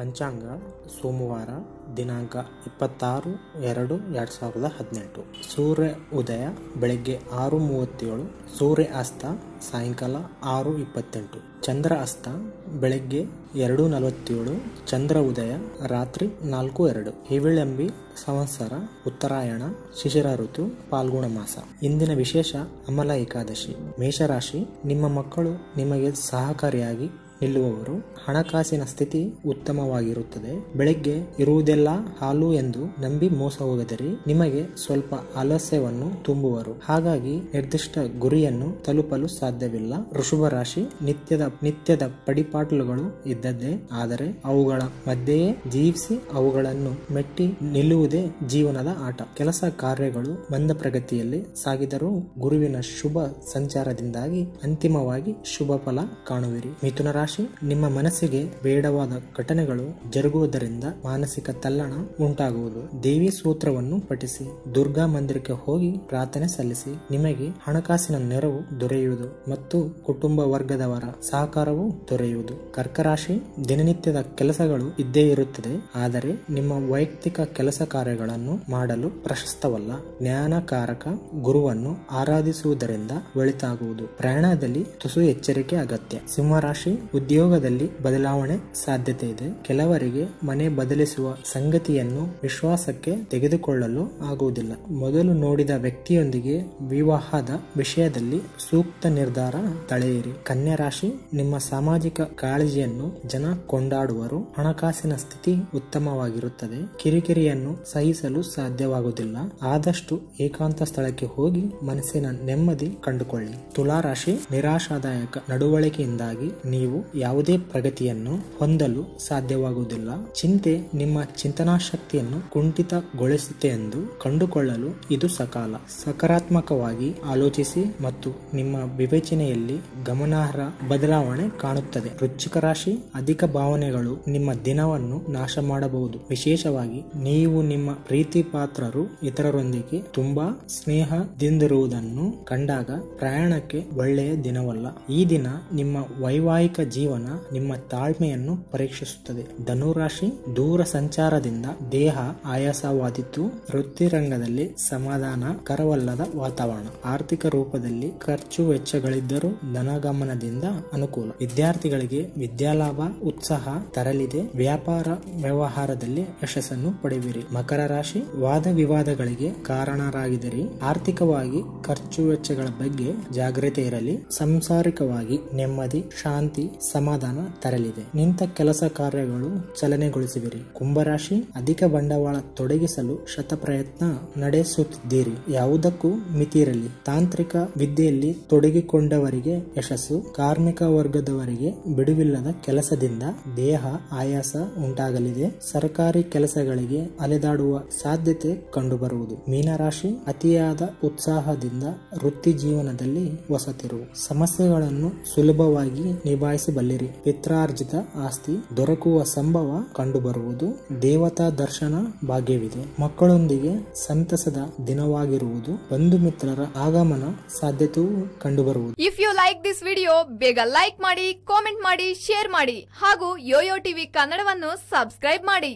ಪಂಚಾಂಗ, ಸೋಮವಾರ, ದಿನಾಂಕ ಇಪ್ಪತ್ತಾರು, ಎರಡು ಎರಡು ಸಾವಿರದ ಹದಿನೆಂಟು. ಸೂರ್ಯ ಉದಯ ಬೆಳಗ್ಗೆ ಆರು ಮೂವತ್ತೇಳು, ಸೂರ್ಯ ಅಸ್ತ ಸಾಯಂಕಾಲ ಆರು ಇಪ್ಪತ್ತೆಂಟು. ಚಂದ್ರ ಅಸ್ತ ಬೆಳಗ್ಗೆ ಎರಡು ನಲವತ್ತೇಳು, ಚಂದ್ರ ಉದಯ ರಾತ್ರಿ ನಾಲ್ಕು ಎರಡು. ಹಿವಿಳಂಬಿ, ಸಂವತ್ಸರ, ಉತ್ತರಾಯಣ, ಶಿಶಿರ ಋತು, ಪಾಲ್ಗುಣ ಮಾಸ. ಇಂದಿನ ವಿಶೇಷ ಅಮಲ ಏಕಾದಶಿ. ಮೇಷರಾಶಿ, ನಿಮ್ಮ ಮಕ್ಕಳು ನಿಮಗೆ ಸಹಕಾರಿಯಾಗಿ ನಿಲ್ಲುವವರು ಹಣಕಾಸಿನ ಸ್ಥಿತಿ ಉತ್ತಮವಾಗಿರುತ್ತದೆ. ಬೆಳಗ್ಗೆ ಇರುವುದೆಲ್ಲ ಹಾಲು ಎಂದು ನಂಬಿ ಮೋಸ ಹೋಗದಿರಿ. ನಿಮಗೆ ಸ್ವಲ್ಪ ಆಲಸ್ಯವನ್ನು ತುಂಬುವರು. ಹಾಗಾಗಿ ನಿರ್ದಿಷ್ಟ ಗುರಿಯನ್ನು ತಲುಪಲು ಸಾಧ್ಯವಿಲ್ಲ. ವೃಷಭ ರಾಶಿ ನಿತ್ಯದ ನಿತ್ಯದ ಪಡಿಪಾಟಲುಗಳು ಇದ್ದದ್ದೇ. ಆದರೆ ಅವುಗಳ ಮಧ್ಯೆಯೇ ಜೀವಿಸಿ ಅವುಗಳನ್ನು ಮೆಟ್ಟಿ ನಿಲ್ಲುವುದೇ ಜೀವನದ ಆಟ. ಕೆಲಸ ಕಾರ್ಯಗಳು ಮಂದ ಪ್ರಗತಿಯಲ್ಲಿ ಸಾಗಿದರೂ ಗುರುವಿನ ಶುಭ ಸಂಚಾರದಿಂದಾಗಿ ಅಂತಿಮವಾಗಿ ಶುಭ ಫಲ ಕಾಣುವಿರಿ. ಮಿಥುನ ರಾಶಿ ನಿಮ್ಮ ಮನಸ್ಸಿಗೆ ಬೇಡವಾದ ಘಟನೆಗಳು ಜರುಗುವುದರಿಂದ ಮಾನಸಿಕ ತಲ್ಲಣ ಉಂಟಾಗುವುದು. ದೇವಿ ಸೂತ್ರವನ್ನು ಪಠಿಸಿ, ದುರ್ಗಾ ಮಂದಿರಕ್ಕೆ ಹೋಗಿ ಪ್ರಾರ್ಥನೆ ಸಲ್ಲಿಸಿ, ನಿಮಗೆ ಹಣಕಾಸಿನ ನೆರವು ದೊರೆಯುವುದು ಮತ್ತು ಕುಟುಂಬ ವರ್ಗದವರ ಸಹಕಾರವು ದೊರೆಯುವುದು. ಕರ್ಕರಾಶಿ ದಿನನಿತ್ಯದ ಕೆಲಸಗಳು ಇದ್ದೇ ಇರುತ್ತದೆ, ಆದರೆ ನಿಮ್ಮ ವೈಯಕ್ತಿಕ ಕೆಲಸ ಕಾರ್ಯಗಳನ್ನು ಮಾಡಲು ಪ್ರಶಸ್ತವಲ್ಲ. ಜ್ಞಾನಕಾರಕ ಗುರುವನ್ನು ಆರಾಧಿಸುವುದರಿಂದ ಒಳಿತಾಗುವುದು. ಪ್ರಯಾಣದಲ್ಲಿ ತುಸು ಎಚ್ಚರಿಕೆ ಅಗತ್ಯ. ಸಿಂಹರಾಶಿ ಉದ್ಯೋಗದಲ್ಲಿ ಬದಲಾವಣೆ ಸಾಧ್ಯತೆ ಇದೆ. ಕೆಲವರಿಗೆ ಮನೆ ಬದಲಿಸುವ ಸಂಗತಿಯನ್ನು ವಿಶ್ವಾಸಕ್ಕೆ ತೆಗೆದುಕೊಳ್ಳಲು ಆಗುವುದಿಲ್ಲ. ಮೊದಲು ನೋಡಿದ ವ್ಯಕ್ತಿಯೊಂದಿಗೆ ವಿವಾಹದ ವಿಷಯದಲ್ಲಿ ಸೂಕ್ತ ನಿರ್ಧಾರ ತಳೆಯಿರಿ. ಕನ್ಯಾ ರಾಶಿ, ನಿಮ್ಮ ಸಾಮಾಜಿಕ ಕಾಳಜಿಯನ್ನು ಜನ ಕೊಂಡಾಡುವರು. ಹಣಕಾಸಿನ ಸ್ಥಿತಿ ಉತ್ತಮವಾಗಿರುತ್ತದೆ. ಕಿರಿಕಿರಿಯನ್ನು ಸಹಿಸಲು ಸಾಧ್ಯವಾಗುವುದಿಲ್ಲ. ಆದಷ್ಟು ಏಕಾಂತ ಸ್ಥಳಕ್ಕೆ ಹೋಗಿ ಮನಸ್ಸಿನ ನೆಮ್ಮದಿ ಕಂಡುಕೊಳ್ಳಿ. ತುಲಾ ರಾಶಿ, ನಿರಾಶಾದಾಯಕ ನಡವಳಿಕೆಯಿಂದಾಗಿ ನೀವು ಯಾವುದೇ ಪ್ರಗತಿಯನ್ನು ಹೊಂದಲು ಸಾಧ್ಯವಾಗುವುದಿಲ್ಲ. ಚಿಂತೆ ನಿಮ್ಮ ಚಿಂತನಾ ಶಕ್ತಿಯನ್ನು ಕುಂಠಿತಗೊಳಿಸುತ್ತೆ ಎಂದು ಕಂಡುಕೊಳ್ಳಲು ಇದು ಸಕಾಲ. ಸಕಾರಾತ್ಮಕವಾಗಿ ಆಲೋಚಿಸಿ ಮತ್ತು ನಿಮ್ಮ ವಿವೇಚನೆಯಲ್ಲಿ ಗಮನಾರ್ಹ ಬದಲಾವಣೆ ಕಾಣುತ್ತದೆ. ವೃಶ್ಚಿಕ ರಾಶಿ ಅಧಿಕ ಭಾವನೆಗಳು ನಿಮ್ಮ ದಿನವನ್ನು ನಾಶ ಮಾಡಬಹುದು. ವಿಶೇಷವಾಗಿ ನೀವು ನಿಮ್ಮ ಪ್ರೀತಿ ಪಾತ್ರರು ಇತರರೊಂದಿಗೆ ತುಂಬಾ ಸ್ನೇಹದಿಂದಿರುವುದನ್ನು ಕಂಡಾಗ ಪ್ರಯಾಣಕ್ಕೆ ಒಳ್ಳೆಯ ದಿನವಲ್ಲ. ಈ ದಿನ ನಿಮ್ಮ ವೈವಾಹಿಕ ಜೀವನ ನಿಮ್ಮ ತಾಳ್ಮೆಯನ್ನು ಪರೀಕ್ಷಿಸುತ್ತದೆ. ಧನುರಾಶಿ ದೂರ ಸಂಚಾರದಿಂದ ದೇಹ ಆಯಾಸವಾದಿತ್ತು ವೃತ್ತಿರಂಗದಲ್ಲಿ ಸಮಾಧಾನ ಕರವಲ್ಲದ ವಾತಾವರಣ. ಆರ್ಥಿಕ ರೂಪದಲ್ಲಿ ಖರ್ಚು ವೆಚ್ಚಗಳಿದ್ದರೂ ಧನಗಮನದಿಂದ ಅನುಕೂಲ. ವಿದ್ಯಾರ್ಥಿಗಳಿಗೆ ವಿದ್ಯಾಲಾಭ, ಉತ್ಸಾಹ ತರಲಿದೆ. ವ್ಯಾಪಾರ ವ್ಯವಹಾರದಲ್ಲಿ ಯಶಸ್ಸನ್ನು ಪಡೆಯುವಿರಿ ಮಕರ ರಾಶಿ ವಾದ ವಿವಾದಗಳಿಗೆ ಕಾರಣರಾಗಿದ್ದರೆ. ಆರ್ಥಿಕವಾಗಿ ಖರ್ಚು ವೆಚ್ಚಗಳ ಬಗ್ಗೆ ಜಾಗ್ರತೆ ಇರಲಿ. ಸಂಸಾರಿಕವಾಗಿ ನೆಮ್ಮದಿ, ಶಾಂತಿ ಸಮಾಧಾನ ತರಲಿದೆ. ನಿಂತ ಕೆಲಸ ಕಾರ್ಯಗಳು ಚಲನೆಗೊಳಿಸುವಿರಿ ಕುಂಭರಾಶಿ, ಅಧಿಕ ಬಂಡವಾಳ ತೊಡಗಿಸಲು ಶತಪ್ರಯತ್ನ ನಡೆಸುತ್ತಿದ್ದೀರಿ. ಯಾವುದಕ್ಕೂ ಮಿತಿಯಿರಲಿ. ತಾಂತ್ರಿಕ ವಿದ್ಯೆಯಲ್ಲಿ ತೊಡಗಿಕೊಂಡವರಿಗೆ ಯಶಸ್ಸು, ಕಾರ್ಮಿಕ ವರ್ಗದವರಿಗೆ ಬಿಡುವಿಲ್ಲದ ಕೆಲಸದಿಂದ ದೇಹ ಆಯಾಸ ಉಂಟಾಗಲಿದೆ. ಸರ್ಕಾರಿ ಕೆಲಸಗಳಿಗೆ ಅಲೆದಾಡುವ ಸಾಧ್ಯತೆ ಕಂಡುಬರುವುದು. ಮೀನರಾಶಿ, ಅತಿಯಾದ ಉತ್ಸಾಹದಿಂದ ವೃತ್ತಿ ಜೀವನದಲ್ಲಿ ಹೊಸತಿರುವ ಸಮಸ್ಯೆಗಳನ್ನು ಸುಲಭವಾಗಿ ನಿಭಾಯಿಸಬಲ್ಲಿರಿ ಪಿತ್ರಾರ್ಜಿತ ಆಸ್ತಿ ದೊರಕುವ ಸಂಭವ ಕಂಡುಬರುವುದು ದೇವತಾ ದರ್ಶನ ಭಾಗ್ಯವಿದೆ. ಮಕ್ಕಳೊಂದಿಗೆ ಸಂತಸದ ದಿನವಾಗಿರುವುದು ಬಂಧು ಮಿತ್ರರ ಆಗಮನ ಸಾಧ್ಯತೆಯೂ ಕಂಡುಬರುವುದು. If you like this video ಬೇಗ ಲೈಕ್ ಮಾಡಿ ಕಾಮೆಂಟ್ ಮಾಡಿ ಶೇರ್ ಮಾಡಿ ಹಾಗೂ ಯೋಯೋ ಟಿವಿ ಕನ್ನಡವನ್ನು ಸಬ್ಸ್ಕ್ರೈಬ್ ಮಾಡಿ.